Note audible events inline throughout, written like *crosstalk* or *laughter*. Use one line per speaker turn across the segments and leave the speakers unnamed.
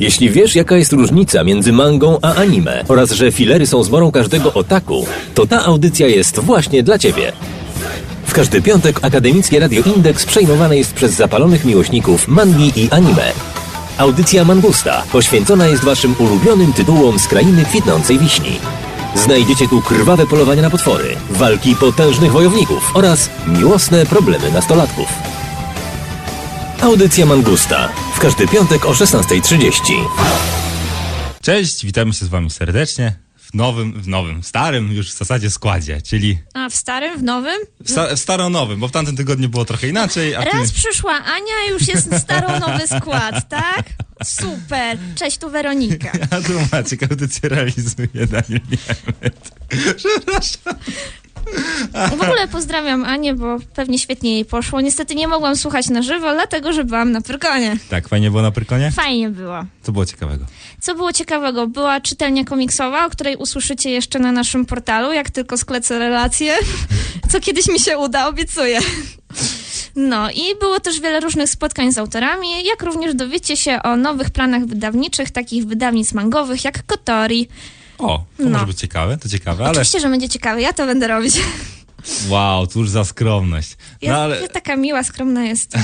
Jeśli wiesz, jaka jest różnica między mangą a anime oraz że filery są zmorą każdego otaku, to ta audycja jest właśnie dla Ciebie. W każdy piątek Akademickie Radio Indeks przejmowane jest przez zapalonych miłośników mangi i anime. Audycja Mangusta poświęcona jest Waszym ulubionym tytułom z krainy kwitnącej wiśni. Znajdziecie tu krwawe polowania na potwory, walki potężnych wojowników oraz miłosne problemy nastolatków. Audycja Mangusta. W każdy piątek o 16.30.
Cześć, witamy się z wami serdecznie w nowym, w nowym, starym już w zasadzie składzie, czyli
A w starym, w nowym?
w, sta- w staro-nowym, bo w tamtym tygodniu było trochę inaczej, a ty...
Raz przyszła Ania, już jest *laughs* staro-nowy skład, tak? Super. Cześć, tu Weronika.
A tu Maciek audycję realizuje Daniel. *laughs* Przepraszam.
W ogóle pozdrawiam Anię, bo pewnie świetnie jej poszło. Niestety nie mogłam słuchać na żywo, dlatego że byłam na Pyrkonie.
Tak, fajnie było na Prykonie?
Fajnie było.
Co było ciekawego?
Co było ciekawego, była czytelnia komiksowa, o której usłyszycie jeszcze na naszym portalu, jak tylko sklecę relacje, co kiedyś mi się uda, obiecuję. No i było też wiele różnych spotkań z autorami, jak również dowiecie się o nowych planach wydawniczych, takich wydawnictw mangowych jak Kotori.
O, to
No.
może być ciekawe, to ciekawe, ale
Oczywiście, że będzie ciekawe, ja to będę robić.
wow, cóż za skromność.
Ja,
No ale,
ja taka miła, skromna jestem.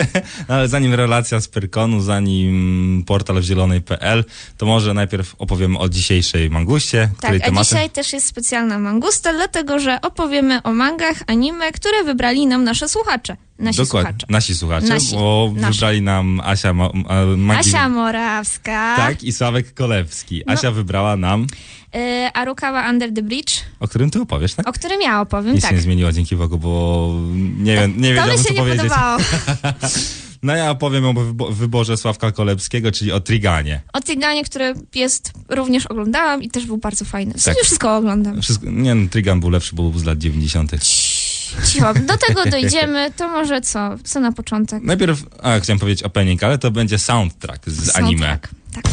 *laughs*
no ale zanim relacja z Pyrkonu, zanim portal w zielonej.pl, to może najpierw opowiemy o dzisiejszej manguście,
Tak, a dzisiaj też jest specjalna mangusta, dlatego że opowiemy o mangach, anime, które wybrali nam nasze słuchacze. Nasi
Dokładnie,
słuchacze.
nasi słuchacze,
Nasi,
bo
nasi.
wybrali nam Asia Ma,
Asia Morawska,
Tak, i Sławek Kolewski.
No.
Asia wybrała nam,
y, Arukawa Under the Bridge,
o którym ty opowiesz, tak?
o którym ja opowiem,
Nic
tak.
się nie zmieniło dzięki Bogu, bo nie, wiem, nie
to
wiedziałem
mi
co
się nie
powiedzieć.
podobało. *laughs*
No ja opowiem o wybo- wyborze Sławka Kolebskiego, czyli o Triganie.
O Tiganie, który jest, również oglądałam i też był bardzo fajny. W
tak.
wszystko oglądam.
Wszystko, nie no, Trigan był lepszy, bo był z lat 90.
Cicho, do tego dojdziemy, to może co? Co na początek?
Najpierw, a chciałem powiedzieć opening, ale to będzie soundtrack z anime.
Soundtrack. Tak.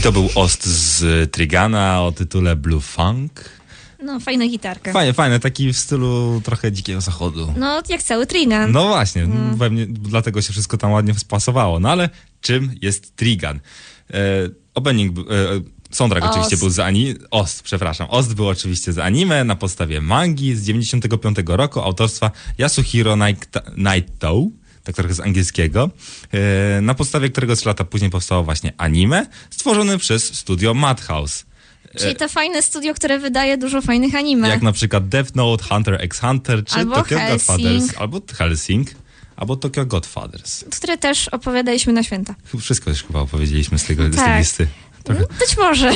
I to był Ost z Trigana o tytule Blue Funk.
No, fajna gitarka.
Fajnie, fajne, taki w stylu trochę dzikiego zachodu.
No, jak cały Trigan.
No właśnie, mnie, dlatego się wszystko tam ładnie spasowało. No ale czym jest Trigan? E, opening, e, soundtrack
Ost.
oczywiście był z ani... Ost, przepraszam. Ost był oczywiście z anime na podstawie mangi z 95 roku autorstwa Yasuhiro Naito, trochę z angielskiego, e, na podstawie którego trzy lata później powstało właśnie anime, stworzone przez studio Madhouse.
Czyli to fajne studio, które wydaje dużo fajnych anime.
Jak na przykład Death Note, Hunter x Hunter, czy
Albo
Tokyo
Hellsing.
Godfathers, albo Helsing, albo Tokyo Godfathers.
które też opowiadaliśmy na święta.
Wszystko już chyba opowiedzieliśmy z, tego, z tej
Tak.
listy. Trochę,
Być może.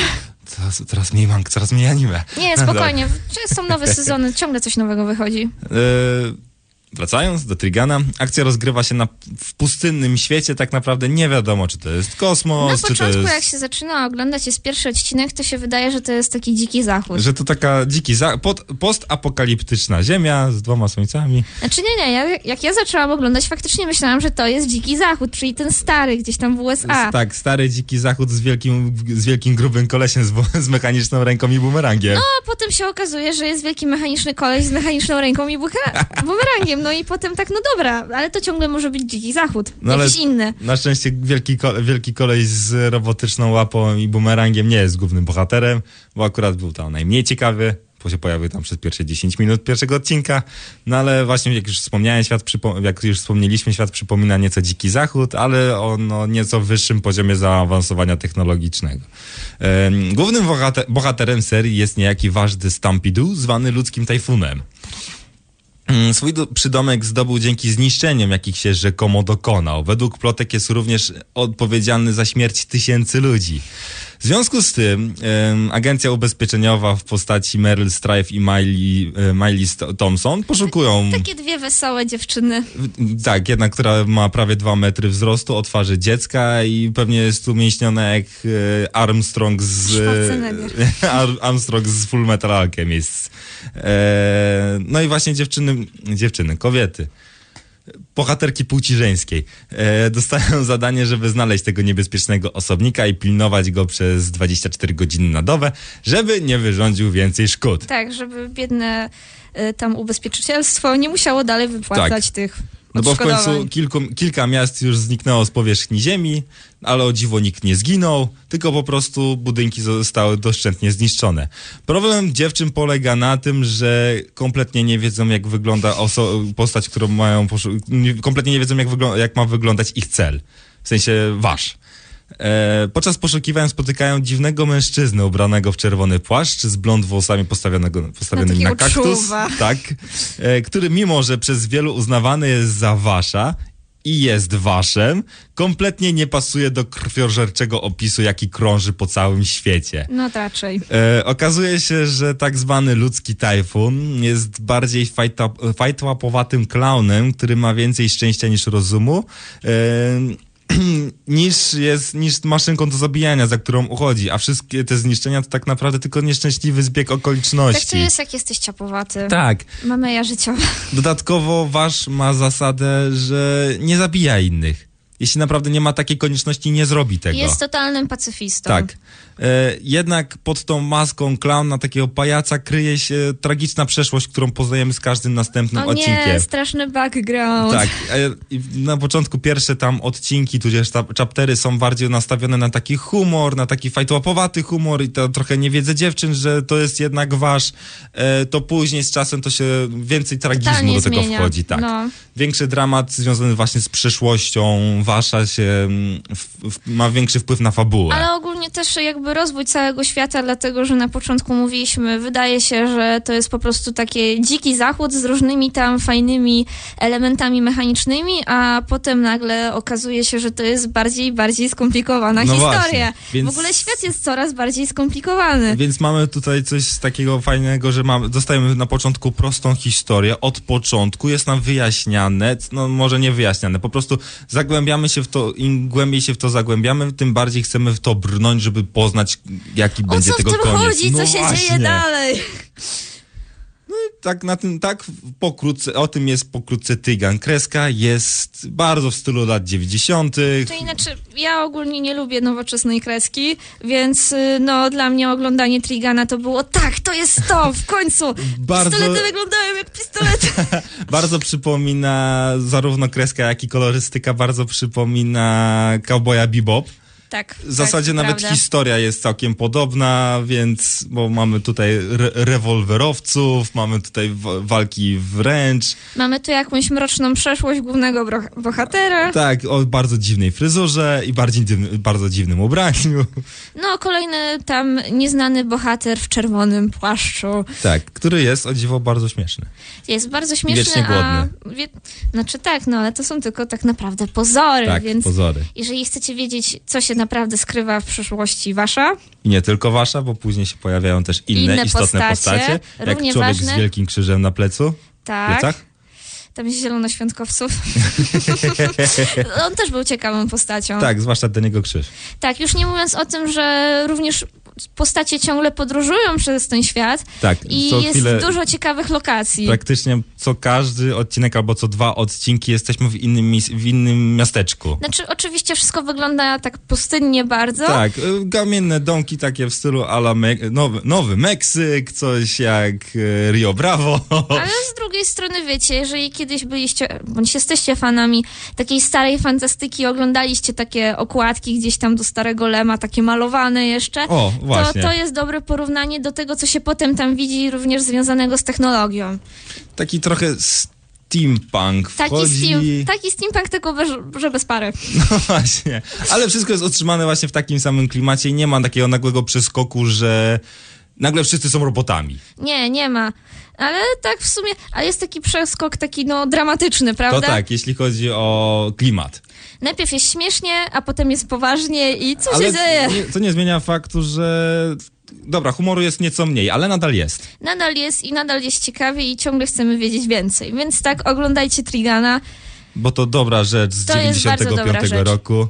coraz, coraz mniej mang, coraz mniej anime.
Nie,
No
spokojnie. *laughs* Są nowe sezony, ciągle coś nowego wychodzi.
dobra. Wracając do Trigana, akcja rozgrywa się na, w pustynnym świecie, tak naprawdę nie wiadomo, czy to jest
Na
kosmos, czy to jest...
jak się zaczyna oglądać jest pierwszy odcinek, to się wydaje, że to jest taki dziki zachód.
Że to taka dziki, za, pod, postapokaliptyczna ziemia z dwoma słońcami.
Znaczy nie, nie, ja, jak ja zaczęłam oglądać, faktycznie myślałam, że to jest dziki zachód, czyli ten stary gdzieś tam w USA.
Tak, stary dziki zachód z wielkim, z wielkim grubym kolesiem z, z mechaniczną ręką i bumerangiem.
A potem się okazuje, że jest wielki mechaniczny koleś z mechaniczną ręką i bumerangiem. No i potem tak, no dobra, ale to ciągle może być dziki zachód.
No
jakiś inny.
Na szczęście wielki, wielki koleś z robotyczną łapą i bumerangiem nie jest głównym bohaterem, bo akurat był tam najmniej ciekawy, bo się pojawił tam przez pierwsze 10 minut pierwszego odcinka. No ale właśnie jak już wspomniałem, świat jak już wspomnieliśmy, świat przypomina nieco dziki zachód, ale o no, nieco wyższym poziomie zaawansowania technologicznego. Głównym bohater- bohaterem serii jest niejaki ważny Stampidu, zwany ludzkim tajfunem. Mm, Swój do- przydomek zdobył dzięki zniszczeniom, jakich się rzekomo dokonał. Według plotek jest również odpowiedzialny za śmierć tysięcy ludzi. W związku z tym em, agencja ubezpieczeniowa w postaci Meryl Streep i Miley, e, Miley Thompson poszukują...
Takie dwie wesołe dziewczyny.
Tak, jedna, która ma prawie dwa metry wzrostu, o twarzy dziecka i pewnie jest umięśniona jak e, Armstrong z... *laughs* Armstrong z Full Metal Alchemist. E, no i właśnie dziewczyny, dziewczyny, kobiety. Bohaterki płci żeńskiej e, dostają *laughs* zadanie, żeby znaleźć tego niebezpiecznego osobnika i pilnować go przez 24 godziny na dobę, żeby nie wyrządził więcej szkód.
Tak, żeby biedne y, tam ubezpieczycielstwo nie musiało dalej wypłacać tych
No bo w końcu
odszkodowań.
kilku, kilka miast już zniknęło z powierzchni ziemi, ale o dziwo nikt nie zginął, tylko po prostu budynki zostały doszczętnie zniszczone. Problem dziewczyn polega na tym, że kompletnie nie wiedzą, jak wygląda postać, którą mają. kompletnie nie wiedzą, jak, jak ma wyglądać ich cel. W sensie wasz. E, podczas poszukiwań spotykają dziwnego mężczyznę ubranego w czerwony płaszcz z blond włosami postawionego, postawionymi na,
takiego
kaktus.
czuwa. *laughs*
Tak. E, który mimo, że przez wielu uznawany jest za wasza i jest waszem, kompletnie nie pasuje do krwiożerczego opisu, jaki krąży po całym świecie.
No raczej.
E, okazuje się, że tak zwany ludzki tajfun jest bardziej fajtłapowatym klaunem, który ma więcej szczęścia niż rozumu. E, *clears throat* niż jest, niż maszynką do zabijania, za którą uchodzi, a wszystkie te zniszczenia to tak naprawdę tylko nieszczęśliwy zbieg okoliczności.
Tak to jest, jak jesteś ciapowaty.
Tak.
Mamy ja życiowe. *laughs*
Dodatkowo wasz ma zasadę, że nie zabija innych. Jeśli naprawdę nie ma takiej konieczności, nie zrobi tego.
Jest totalnym pacyfistą.
Tak. E, jednak pod tą maską klauna, takiego pajaca, kryje się tragiczna przeszłość, którą poznajemy z każdym następnym
O
odcinkiem.
nie, straszny background.
Tak, na początku pierwsze tam odcinki, tudzież chaptery są bardziej nastawione na taki humor, na taki fajtłapowaty humor i to trochę nie wiedzę dziewczyn, że to jest jednak wasz, e, to później z czasem to się więcej tragizmu
Totalnie
do tego
zmienia.
wchodzi, tak.
No.
Większy dramat związany właśnie z przeszłością wasza się, mm, w, w, ma większy wpływ na fabułę.
Ale ogólnie też jakby rozwój całego świata, dlatego że na początku mówiliśmy, wydaje się, że to jest po prostu taki dziki zachód z różnymi tam fajnymi elementami mechanicznymi, a potem nagle okazuje się, że to jest bardziej bardziej skomplikowana
No
historia.
więc-
W ogóle świat jest coraz bardziej skomplikowany.
Więc mamy tutaj coś takiego fajnego, że mamy, dostajemy na początku prostą historię, od początku jest nam wyjaśniane, no może nie wyjaśniane, po prostu zagłębiamy się w to, im głębiej się w to zagłębiamy, tym bardziej chcemy w to brnąć, żeby poznać, jaki
O
będzie
co w
tego
tym
koniec.
chodzi? Co
No
się
właśnie.
dzieje dalej?
tak na tym, tak pokrótce, o tym jest pokrótce Tygan. Kreska jest bardzo w stylu lat 90.
To znaczy, ja ogólnie nie lubię nowoczesnej kreski, więc y, no dla mnie oglądanie Trigana to było tak, to jest to, w końcu. *laughs*
Bardzo-
Pistolety wyglądają jak pistolety. *laughs*
Bardzo przypomina zarówno kreska, jak i kolorystyka, bardzo przypomina Cowboya Bebop.
Tak.
W zasadzie
tak,
nawet
prawda.
historia jest całkiem podobna, więc bo mamy tutaj re rewolwerowców, mamy tutaj wa- walki wręcz.
Mamy tu jakąś mroczną przeszłość głównego bohatera.
Tak, o bardzo dziwnej fryzurze i bardziej dziwny, bardzo dziwnym ubraniu.
No, kolejny tam nieznany bohater w czerwonym płaszczu.
Tak, który jest o dziwo bardzo śmieszny.
Jest bardzo śmieszny,
Wiecznie
a... Wie... Znaczy tak, no ale to są tylko tak naprawdę pozory,
Tak,
więc
pozory.
jeżeli chcecie wiedzieć, co się naprawdę skrywa w przyszłości wasza,
I nie tylko wasza, bo później się pojawiają też inne,
Inne
istotne
postacie,
postacie, jak człowiek
ważne.
z wielkim krzyżem na plecu.
tak,
Plecach?
tam jest zielonoświątkowców. *laughs* On też był ciekawą postacią.
Tak, zwłaszcza ten jego krzyż.
Tak, już nie mówiąc o tym, że również postacie ciągle podróżują przez ten świat
Tak,
i jest dużo ciekawych lokacji.
praktycznie co każdy odcinek albo co dwa odcinki jesteśmy w innym, w innym miasteczku.
Znaczy, oczywiście wszystko wygląda tak pustynnie bardzo.
Tak, y, kamienne domki takie w stylu ala Me- nowy, nowy Meksyk, coś jak y, Rio Bravo. *laughs*
Ale z drugiej strony wiecie, jeżeli kiedyś byliście, bądź jesteście fanami takiej starej fantastyki, oglądaliście takie okładki gdzieś tam do Starego Lema, takie malowane jeszcze,
O, właśnie.
to jest dobre porównanie do tego, co się potem tam widzi, również związanego z technologią.
Taki trochę steampunk
Taki,
wchodzi.
steam, taki steampunk, tylko bez, że bez pary. *laughs*
No właśnie. Ale wszystko jest utrzymane właśnie w takim samym klimacie i nie ma takiego nagłego przeskoku, że nagle wszyscy są robotami.
Nie, nie ma. Ale tak w sumie, a jest taki przeskok taki no dramatyczny, prawda?
To tak, jeśli chodzi o klimat.
Najpierw jest śmiesznie, a potem jest poważnie i co
Ale
się dzieje?
to nie zmienia faktu, że dobra, humoru jest nieco mniej, ale nadal jest.
Nadal jest i nadal jest ciekawie i ciągle chcemy wiedzieć więcej. Więc tak, oglądajcie Trigana.
Bo to dobra rzecz z
To jest bardzo
95
dobra rzecz.
roku.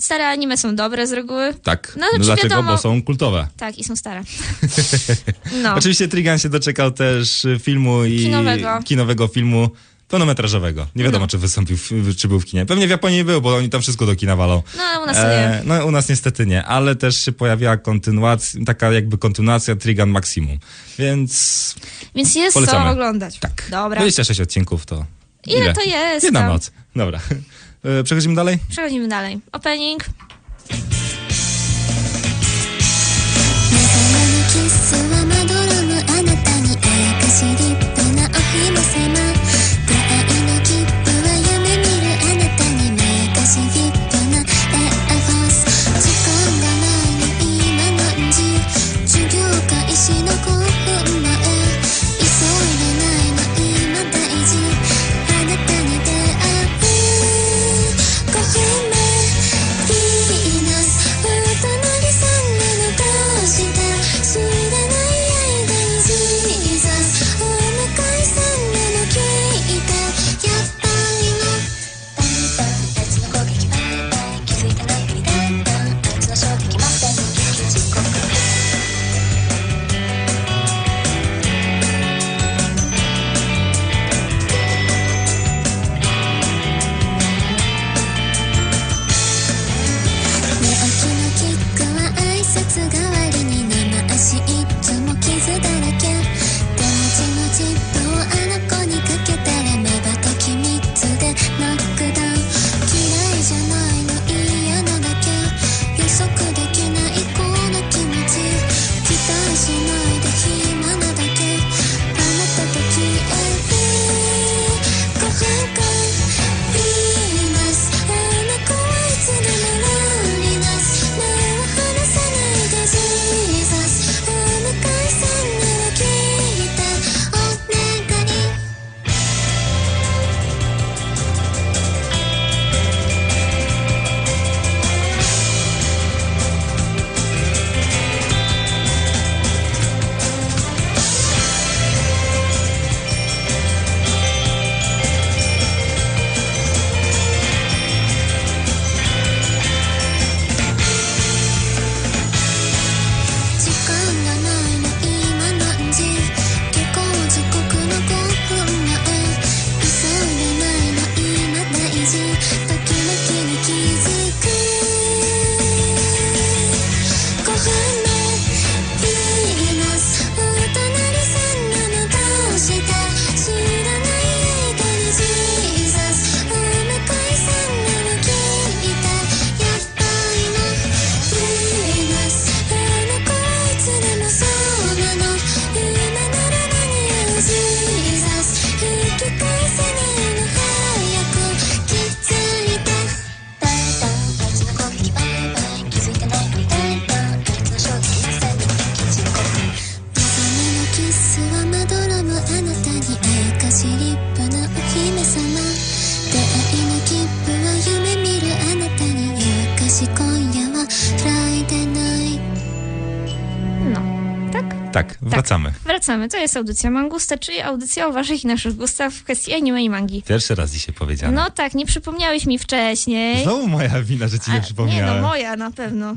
Stare anime są dobre z reguły.
Tak.
No, znaczy
Dlaczego?
wiadomo-
Bo są kultowe.
Tak, i są stare. *laughs* No.
Oczywiście Trigan się doczekał też filmu i
Kinowego.
kinowego filmu pełnometrażowego. Nie wiadomo,
No.
czy wystąpił, czy był w kinie. Pewnie w Japonii był, bo oni tam wszystko do kina walą.
No, u nas to nie.
E, no u nas niestety nie, ale też się pojawiła kontynuacja, taka jakby kontynuacja Trigan Maximum. Więc
Więc jest
polecamy.
co oglądać.
tak.
Dobra.
26 odcinków to.
Ile to jest
Jedna
tam?
noc. Dobra. E, przechodzimy dalej?
Przechodzimy dalej. Opening. Kiss to
my wracamy.
To jest audycja Mangusta, czyli audycja o waszych i naszych gustach w kwestii anime i mangi.
Pierwszy raz dzisiaj powiedziane.
No tak, nie przypomniałeś mi wcześniej.
Znowu moja wina, że ci nie
A,
przypomniałem.
Nie, no moja na pewno.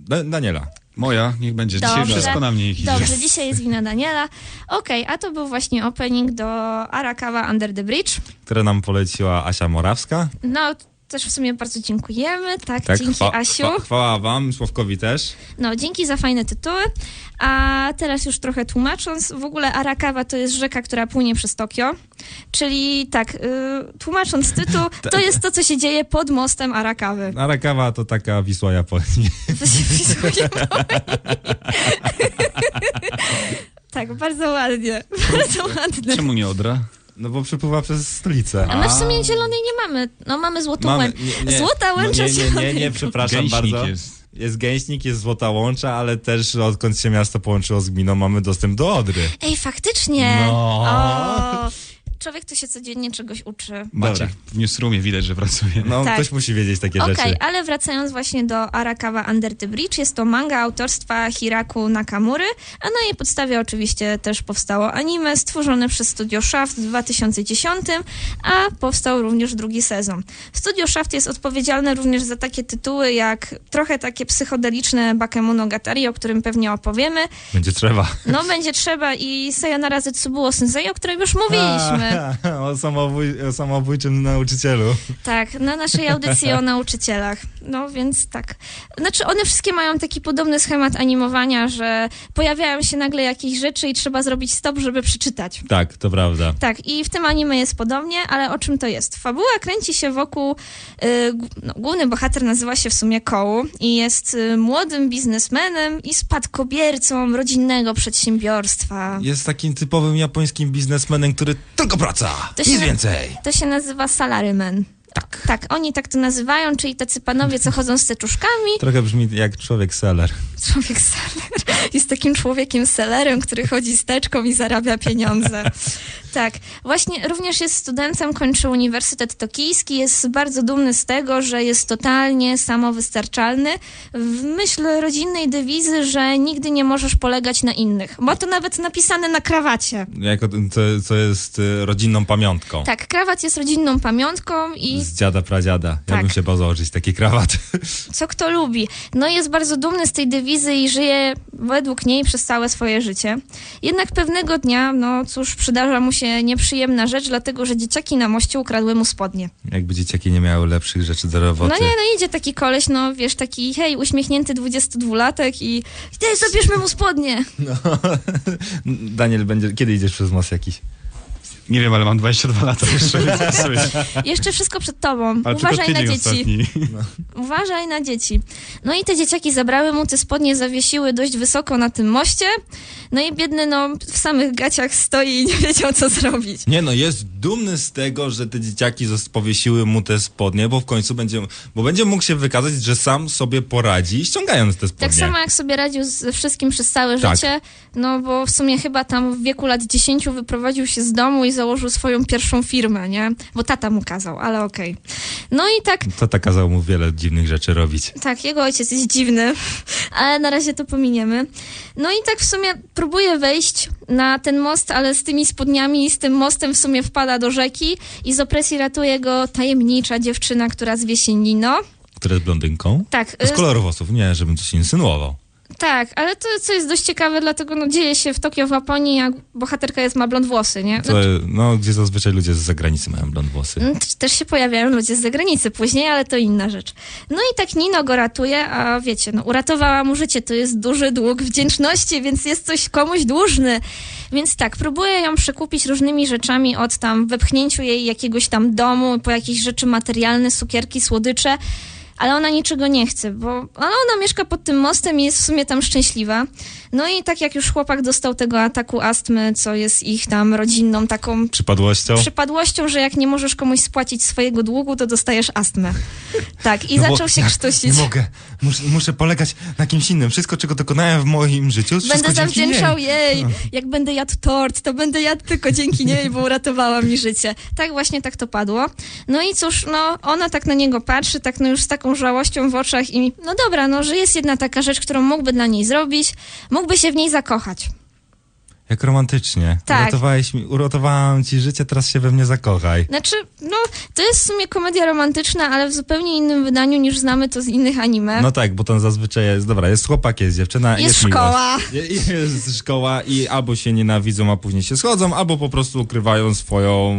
Da- Daniela.
Moja, niech będzie. Dzisiaj
Dobrze.
wszystko na mnie idzie.
Dobrze, dzisiaj jest wina Daniela. Okej, a to był właśnie opening do Arakawa Under the Bridge.
które nam poleciła Asia Morawska.
No, też w sumie bardzo dziękujemy. Tak,
Tak,
dzięki
chwa-
Asiu.
chwa- chwała wam, Sławkowi też.
No, dzięki za fajne tytuły. A teraz już trochę tłumacząc, w ogóle Arakawa to jest rzeka, która płynie przez Tokio. Czyli tak, y, tłumacząc tytuł, *laughs* to jest to, co się dzieje pod mostem Arakawy.
Arakawa to taka Wisła Japonii.
To się wpisuje w Tak, bardzo ładnie. Bardzo ładne.
Czemu nie Odra?
No bo przepływa przez stolicę.
A my w sumie zielonej nie mamy. No mamy złotą
Mamy- nie, nie,
Złota
no
łęcza
nie, nie, nie, nie,
zielonej.
przepraszam
Gęśnik
bardzo.
jest.
Jest gęśnik, jest Złota Łącza, ale też odkąd się miasto połączyło z gminą, mamy dostęp do Odry.
Ej, faktycznie.
No.
O, człowiek to się codziennie czegoś uczy.
Maciek w newsroomie widać, że pracuje.
No,
Tak.
ktoś musi wiedzieć takie
Okej,
rzeczy.
ale wracając właśnie do Arakawa Under the Bridge, jest to manga autorstwa Hiraku Nakamury, a na jej podstawie oczywiście też powstało anime stworzone przez Studio Shaft w 2010, a powstał również drugi sezon. Studio Shaft jest odpowiedzialne również za takie tytuły jak trochę takie psychodeliczne Bakemonogatari, o którym pewnie opowiemy.
Będzie trzeba.
No będzie trzeba i Sayonara Zetsubuo Sensei, o którym już mówiliśmy. *laughs*
o, samobój, o samobójczym nauczycielu.
Tak, na naszej audycji o *laughs* nauczycielach. No więc tak. Znaczy, one wszystkie mają taki podobny schemat animowania, że pojawiają się nagle jakieś rzeczy i trzeba zrobić stop, żeby przeczytać.
Tak, to prawda.
Tak, i w tym anime jest podobnie, ale o czym to jest? Fabuła kręci się wokół. Y, g- no, główny bohater nazywa się w sumie Kołu i jest y, młodym biznesmenem i spadkobiercą rodzinnego przedsiębiorstwa.
Jest takim typowym japońskim biznesmenem, który tylko praca,
To się
nic więcej.
To się nazywa salaryman.
Tak.
Tak, oni tak to nazywają, czyli tacy panowie, co chodzą z teczuszkami.
Trochę brzmi jak człowiek seller.
Człowiek seller jest takim człowiekiem sellerem, który chodzi z teczką i zarabia pieniądze. Tak, właśnie również jest studentem, kończy Uniwersytet Tokijski, jest bardzo dumny z tego, że jest totalnie samowystarczalny w myśl rodzinnej dewizy, że nigdy nie możesz polegać na innych. Ma to nawet napisane na krawacie.
Jako, co, co jest y, rodzinną pamiątką.
Tak, krawat jest rodzinną pamiątką i
Z dziada, pradziada. Ja
Tak.
bym się bał założyć taki krawat. *laughs*
co kto lubi. No jest bardzo dumny z tej dewizy i żyje według niej przez całe swoje życie. Jednak pewnego dnia, no cóż, przydarza mu się nieprzyjemna rzecz, dlatego że dzieciaki na moście ukradły mu spodnie.
Jakby dzieciaki nie miały lepszych rzeczy do roboty.
No nie, no idzie taki koleś, no wiesz, taki hej, uśmiechnięty 22-latek i ty, zabierzmy mu spodnie. *laughs*
Daniel, będzie, kiedy idziesz przez most jakiś?
Nie wiem, ale mam 22 lata jeszcze.
Jeszcze wszystko przed tobą.
Ale
Uważaj na dzieci.
ostatni.
Uważaj na dzieci. No i te dzieciaki zabrały mu te spodnie, zawiesiły dość wysoko na tym moście. No i biedny, no, w samych gaciach stoi i nie wiedział, co zrobić.
Nie no, jest dumny z tego, że te dzieciaki powiesiły mu te spodnie, bo w końcu będzie, bo będzie mógł się wykazać, że sam sobie poradzi, ściągając te spodnie.
Tak samo jak sobie radził ze wszystkim przez całe
Tak.
życie, no bo w sumie chyba tam w wieku lat 10 wyprowadził się z domu i założył swoją pierwszą firmę, nie? Bo tata mu kazał, ale okej. No i tak,
Tata kazał mu wiele dziwnych rzeczy robić.
tak, jego ojciec jest dziwny, ale na razie to pominiemy. No i tak w sumie próbuje wejść na ten most, ale z tymi spodniami i z tym mostem w sumie wpada do rzeki i z opresji ratuje go tajemnicza dziewczyna, która zwie się Nino.
Która jest blondynką?
Tak,
Z
y,
koloru włosów, nie, żebym coś insynuował.
Tak, ale to, co jest dość ciekawe, dlatego no, dzieje się w Tokio, w Japonii, a bohaterka jest, ma blond włosy, nie?
To, no, gdzie zazwyczaj ludzie z zagranicy mają blond włosy.
Mm, Też się pojawiają ludzie z zagranicy później, ale to inna rzecz. No i tak Nino go ratuje, a wiecie, no uratowała mu życie, to jest duży dług wdzięczności, więc jest coś komuś dłużny. Więc tak, próbuje ją przekupić różnymi rzeczami od tam wepchnięciu jej jakiegoś tam domu, po jakieś rzeczy materialne, cukierki, słodycze. Ale ona niczego nie chce, bo ale ona mieszka pod tym mostem i jest w sumie tam szczęśliwa. No i tak jak już chłopak dostał tego ataku astmy, co jest ich tam rodzinną taką
Przypadłością?
przypadłością, że jak nie możesz komuś spłacić swojego długu, to dostajesz astmę. *laughs* Tak, i
No
zaczął się krztusić.
Nie mogę. Muszę, muszę polegać na kimś innym. Wszystko, czego dokonałem w moim życiu,
Będę zawdzięczał jej. Jak będę jadł tort, to będę jadł tylko dzięki niej, bo uratowała mi życie. Tak właśnie tak to padło. No i cóż, no ona tak na niego patrzy, tak no już z taką taką żałością w oczach i no dobra, no, że jest jedna taka rzecz, którą mógłby dla niej zrobić, mógłby się w niej zakochać.
Jak romantycznie.
Tak.
Uratowałeś mi, uratowałam ci życie, teraz się we mnie zakochaj.
Znaczy, no, to jest w sumie komedia romantyczna, ale w zupełnie innym wydaniu niż znamy to z innych anime.
No tak, bo tam zazwyczaj jest, dobra, jest chłopak, jest dziewczyna,
Jest
jest,
szkoła.
miłość. Je- Jest szkoła i albo się nienawidzą, a później się schodzą, albo po prostu ukrywają swoją,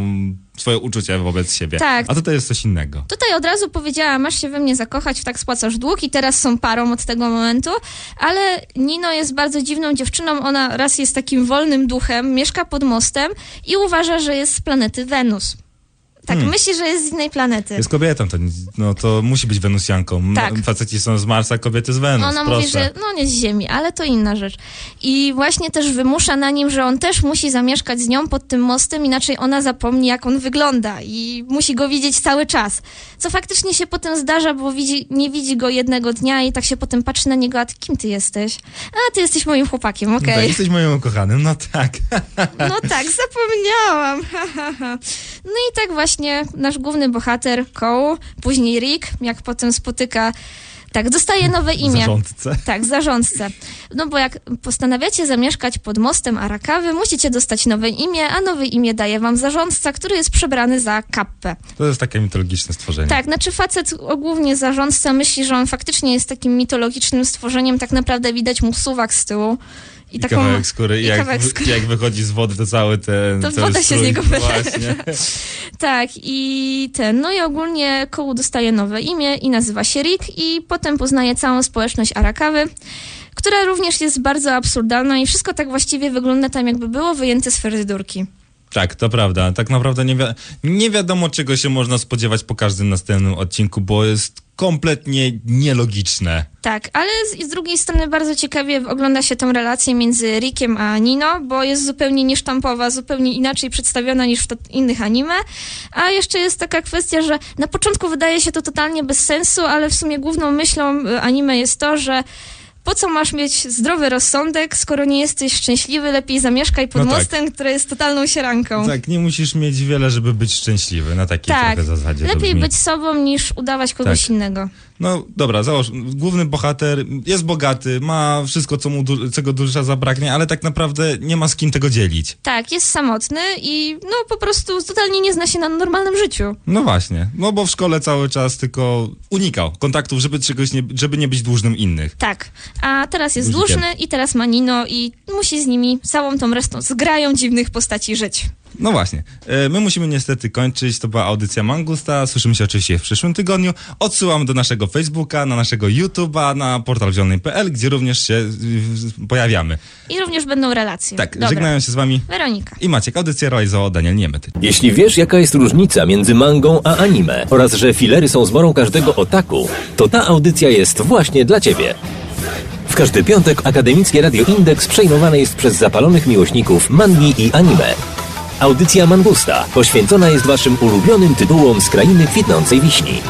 swoje uczucia wobec siebie.
Tak.
A tutaj jest coś innego.
Tutaj od razu powiedziała, masz się we mnie zakochać, tak spłacasz dług i teraz są parą od tego momentu, ale Nino jest bardzo dziwną dziewczyną, ona raz jest takim wolnym duchem, mieszka pod mostem i uważa, że jest z planety Wenus. Tak, myśli, że jest z innej planety.
Hmm. Jest kobietą, to, no, to musi być wenusjanką.
Tak.
Faceci są z Marsa, kobiety z Wenus,
Ona
proszę.
mówi, że no nie z Ziemi, ale to inna rzecz. I właśnie też wymusza na nim, że on też musi zamieszkać z nią pod tym mostem, inaczej ona zapomni, jak on wygląda i musi go widzieć cały czas. Co faktycznie się potem zdarza, bo widzi, nie widzi go jednego dnia i tak się potem patrzy na niego, a ty kim ty jesteś? A, ty jesteś moim chłopakiem, okej.
Tak, jesteś moim ukochanym, no tak.
No tak, zapomniałam. *laughs* no i tak właśnie nasz główny bohater, Cole, później Rick, jak potem spotyka, tak, dostaje nowe imię.
Zarządcę.
Tak, zarządcę. No bo jak postanawiacie zamieszkać pod mostem Arakawy, musicie dostać nowe imię, a nowe imię daje wam zarządca, który jest przebrany za kappę.
To jest takie mitologiczne stworzenie.
Tak, znaczy facet, głównie zarządca, myśli, że on faktycznie jest takim mitologicznym stworzeniem, tak naprawdę widać mu suwak z tyłu.
I kawałek skóry. I,
i
jak,
kawałek skóry.
jak wychodzi z wody, to cały ten...
To
cały
woda się z niego.
Właśnie. *laughs*
Tak, i ten, no i ogólnie koło dostaje nowe imię i nazywa się Rick i potem poznaje całą społeczność Arakawy, która również jest bardzo absurdalna i wszystko tak właściwie wygląda tam jakby było wyjęte z ferdydurki.
Tak, to prawda. Tak naprawdę nie, wi- nie wiadomo, czego się można spodziewać po każdym następnym odcinku, bo jest kompletnie nielogiczne.
Tak, ale z, z drugiej strony bardzo ciekawie ogląda się tą relację między Rickiem a Nino, bo jest zupełnie niesztampowa, zupełnie inaczej przedstawiona niż w innych anime. A jeszcze jest taka kwestia, że na początku wydaje się to totalnie bez sensu, ale w sumie główną myślą y, anime jest to, że po co masz mieć zdrowy rozsądek, skoro nie jesteś szczęśliwy, lepiej zamieszkaj pod
No tak.
mostem, które jest totalną sieranką.
Tak, nie musisz mieć wiele, żeby być szczęśliwy na takiej
Tak,
zasadzie.
lepiej
brzmi.
być sobą niż udawać kogoś
Tak.
innego.
No dobra, załóż, główny bohater jest bogaty, ma wszystko, co mu du- czego dusza zabraknie, ale tak naprawdę nie ma z kim tego dzielić.
Tak, jest samotny i no po prostu totalnie nie zna się na normalnym życiu.
No właśnie, no bo w szkole cały czas tylko unikał kontaktów, żeby czegoś nie, żeby nie być dłużnym innych.
Tak, a teraz jest
Guzikiem.
dłużny i teraz ma Nino i musi z nimi, całą tą resztą, z grają dziwnych postaci żyć.
No właśnie, e, my musimy niestety kończyć, to była audycja Mangusta, słyszymy się oczywiście w przyszłym tygodniu, odsyłam do naszego Facebooka, na naszego YouTube'a, na portal wziony.pl, gdzie również się pojawiamy.
I również będą relacje.
Tak,
Dobra.
żegnają się z wami
Weronika.
i Maciek, audycję realizował Daniel Niemety.
Jeśli wiesz, jaka jest różnica między mangą a anime oraz że filery są zmorą każdego otaku, to ta audycja jest właśnie dla Ciebie. W każdy piątek Akademickie Radio Indeks przejmowane jest przez zapalonych miłośników mangi i anime. Audycja Mangusta poświęcona jest Waszym ulubionym tytułom z krainy kwitnącej wiśni.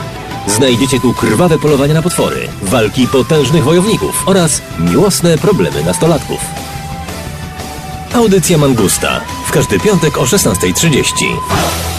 Znajdziecie tu krwawe polowania na potwory, walki potężnych wojowników oraz miłosne problemy nastolatków. Audycja Mangusta w każdy piątek o 16.30.